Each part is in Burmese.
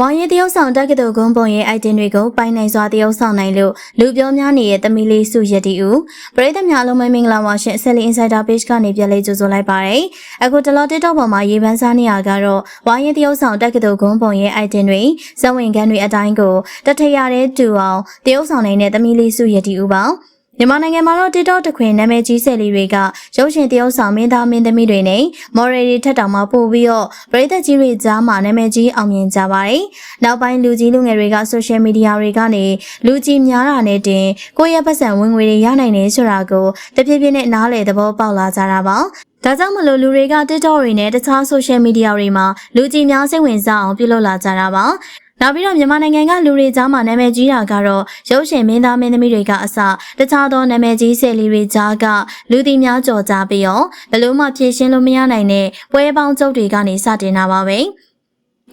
ဝါရင်တရုတ်ဆောင်တက္ကသိုလ်ကုန်းပုံရဲ့ item တွေကိုပိုင်နိုင်စွာတရုတ်ဆောင်နိုင်လို့လူပြောများနေတဲ့သမီးလေးစုရတီဦးပရိသတ်များအလုံးမင်္ဂလာပါရှင် Sally Insider Page ကနေပြန်လေးကြိုဆိုလိုက်ပါရစေအခုတလော TikTok ပေါ်မှာရေးပန်းစားနေရကတော့ဝါရင်တရုတ်ဆောင်တက္ကသိုလ်ကုန်းပုံရဲ့ item တွေဇဝင်ခန်းတွေအတိုင်းကိုတထရတဲ့တူအောင်တရုတ်ဆောင်နိုင်တဲ့သမီးလေးစုရတီဦးပါ မြန်မာနိုင်ငံမှာတော့ TikTok တခွင်နာမည်ကြီးဆယ်လီတွေကရုပ်ရှင်တရုပ်ဆောင်မင်းသားမင်းသမီးတွေနဲ့မော်ရယ်တွေထက်တောင်မှပို့ပြီးတော့ပရိသတ်ကြီးတွေကြားမှာနာမည်ကြီးအောင်မြင်ကြပါတယ်။နောက်ပိုင်းလူကြီးလူငယ်တွေက social media တွေကနေလူကြီးများတာနဲ့တင်ကိုယ့်ရဲ့ပတ်စံဝင်ငွေတွေရနိုင်နေဆိုတာကိုတဖြည်းဖြည်းနဲ့နားလည်သဘောပေါက်လာကြတာပါ။ဒါကြောင့်မလို့လူတွေက TikTok တွေနဲ့တခြား social media တွေမှာလူကြီးများစိတ်ဝင်စားအောင်ပြုလုပ်လာကြတာပါ။ နောက်ပြီးတော့မြန်မာနိုင်ငံကလူတွေကြားမှာနာမည်ကြီးတာကတော့ရုပ်ရှင်မင်းသားမင်းသမီးတွေကအစတခြားသောနာမည်ကြီးဆယ်လီတွေကြားကလူတီများကြော်ကြပြီးတော့ဘယ်လို့မှဖြည့်ရှင်းလို့မရနိုင်တဲ့ပွဲပေါင်းကျုပ်တွေကနေစတင်တာပါပဲ။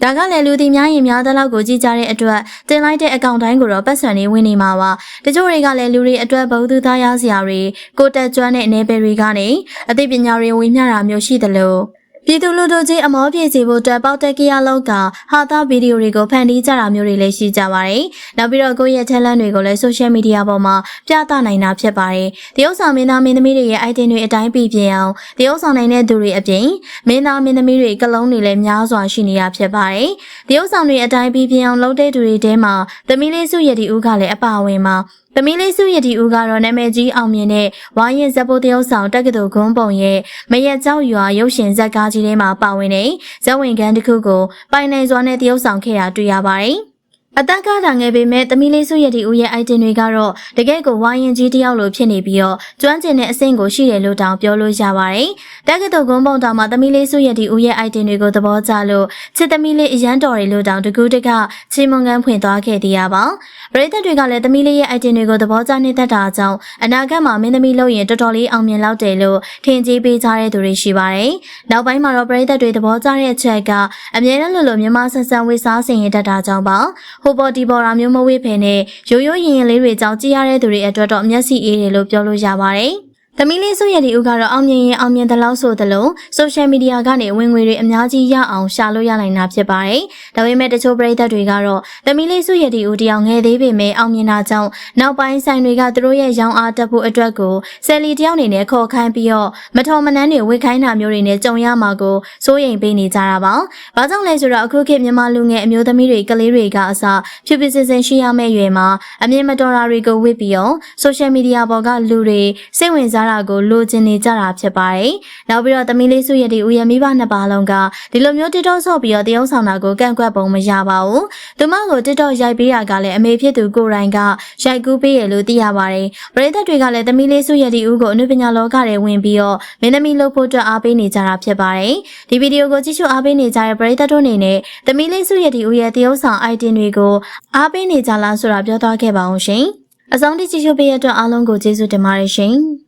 ဒါကလည်းလူတီများရင်များသလောက်ကိုကြည်ကြတဲ့အတွက်တင်လိုက်တဲ့အကောင့်တိုင်းကိုတော့ပတ်စံနေဝင်နေမှာပါတချို့တွေကလည်းလူတွေအတွက်ဘုသူသားရစရာတွေကိုတက်ကျွမ်းတဲ့အနေပယ်တွေကနေအသိပညာတွေဝင်မျှတာမျိုးရှိတယ်လို့ ပြည်သူလူထုကြီးအမောပြေစီဖို့အတွက်ပေါက်တက်ကရလောက်ကဟာတာဗီဒီယိုတွေကိုဖန်တီးကြတာမျိုးတွေလည်းရှိကြပါတယ်။နောက်ပြီးတော့ကိုယ့်ရဲ့ challenge တွေကိုလည်း social media ပေါ်မှာပြသနိုင်တာဖြစ်ပါတယ်။တရုတ်ဆောင်မင်းသားမင်းသမီးတွေရဲ့ item တွေအတိုင်းပြပြအောင်တရုတ်ဆောင်နိုင်တဲ့သူတွေအပြင်မင်းသားမင်းသမီးတွေကလုံးတွေလည်းများစွာရှိနေတာဖြစ်ပါတယ်။တရုတ်ဆောင်တွေအတိုင်းပြပြအောင်လုပ်တဲ့သူတွေထဲမှာသမီးလေးစုရည်ဒီဦးကလည်းအပါအဝင်မှာသမီးလေးစုရတီဦးကတော့နာမည်ကြီးအောင်မြင်တဲ့ဝိုင်းရင်ဇက်ပိုတရုတ်ဆောင်တက္ကသိုလ်ဂုံးပုံရဲ့မရက်ကြောက်ရွာရုပ်ရှင်ဇက်ကားကြီးထဲမှာပါဝင်တဲ့ဇက်ဝင်ခန်းတစ်ခုကိုပိုင်နိုင်စွာနဲ့တရုတ်ဆောင်ခဲ့တာတွေ့ရပါတယ်။ အတက်ကတာငယ်ပေမဲ့သမီးလေးစုရတီဦးရဲ့ item တွေကတော့တကယ့်ကိုဝိုင်းရင်ကြီးတယောက်လိုဖြစ်နေပြီးတော့ကျွမ်းကျင်တဲ့အဆင့်ကိုရှိတယ်လို့တောင်ပြောလို့ရပါတယ်။တက္ကသိုလ်ကုန်းပုံတောင်မှာသမီးလေးစုရတီဦးရဲ့ item တွေကိုသဘောကျလို့ချစ်သမီးလေးအရန်တော်တယ်လို့တောင်တကူးတကချီမွန်ကန်ဖွင့်သွားခဲ့သေးရပါ။ပရိသတ်တွေကလည်းသမီးလေးရဲ့ item တွေကိုသဘောကျနေတတ်တာကြောင့်အနာဂတ်မှာမင်းသမီးလို့ရင်တော်တော်လေးအောင်မြင်လောက်တယ်လို့ထင်ကြီးပေးကြတဲ့သူတွေရှိပါတယ်။နောက်ပိုင်းမှာတော့ပရိသတ်တွေသဘောကျတဲ့အချက်ကအမြဲတမ်းလို့လို့မြန်မာဆက်ဆံဝေစားစင်ရတတ်တာကြောင့်ပါ။ဟိုပေါ်ဒီပေါ်တာမျိုးမဝေ့ဖယ်နဲ့ရိုးရိုးရင်ရင်လေးတွေကြောင့်ကြည်ရတဲ့သူတွေအတွက်တော့မျက်စိအေးတယ်လို့ပြောလို့ရပါတယ်။ သမီးလေးစုရည်ဒီဦးကတော့အောင်မြင်ရင်အောင်မြင်သလောက်ဆိုသလိုဆိုရှယ်မီဒီယာကနေဝင်ငွေတွေအများကြီးရအောင်ရှာလို့ရနိုင်တာဖြစ်ပါတယ်။ဒါပေမဲ့တချို့ပရိသတ်တွေကတော့သမီးလေးစုရည်ဒီဦးတယောက်ငယ်သေးပေမဲ့အောင်မြင်တာကြောင့်နောက်ပိုင်းဆိုင်တွေကသူတို့ရဲ့ရောင်းအားတက်ဖို့အတွက်ကိုဆယ်လီတယောက်အနေနဲ့ခေါ်ခိုင်းပြီးတော့မထော်မနှမ်းတွေဝေခိုင်းတာမျိုးတွေနဲ့ကြုံရမှာကိုစိုးရိမ်ပေးနေကြတာပါ။ဘာကြောင့်လဲဆိုတော့အခုခေတ်မြန်မာလူငယ်အမျိုးသမီးတွေကလေးတွေကအစဖြူဖြူစင်စင်ရှိရမယ့်ရွယ်မှာအမြင်မတော်တာတွေကိုဝစ်ပြီးတော့ဆိုရှယ်မီဒီယာပေါ်ကလူတွေစိတ်ဝင်စားတာကိုလိုချင်နေကြတာဖြစ်ပါတယ်။နောက်ပြီးတော့သမီးလေးစုရတီဦးရမိဘနှစ်ပါးလုံးကဒီလိုမျိုး TikTok ဆော့ပြီးတော့တရုပ်ဆောင်တာကိုကန့်ကွက်ပုံမရပါဘူး။သူမကို TikTok ရိုက်ပေးတာကလည်းအမေဖြစ်သူကိုရိုင်းကရိုက်ကူးပေးရလို့သိရပါတယ်။ပရိသတ်တွေကလည်းသမီးလေးစုရတီဦးကိုအနုပညာလောကထဲဝင်ပြီးတော့မင်းသမီးလုပ်ဖို့အတွက်အားပေးနေကြတာဖြစ်ပါတယ်။ဒီဗီဒီယိုကိုကြည့်ရှုအားပေးနေကြတဲ့ပရိသတ်တို့အနေနဲ့သမီးလေးစုရတီဦးရဲ့တရုပ်ဆောင် item တွေကိုအားပေးနေကြလားဆိုတာပြောသွားခဲ့ပါအောင်ရှင်။အဆုံးထိကြည့်ရှုပေးရတဲ့အတွက်အားလုံးကိုကျေးဇူးတင်ပါတယ်ရှင်။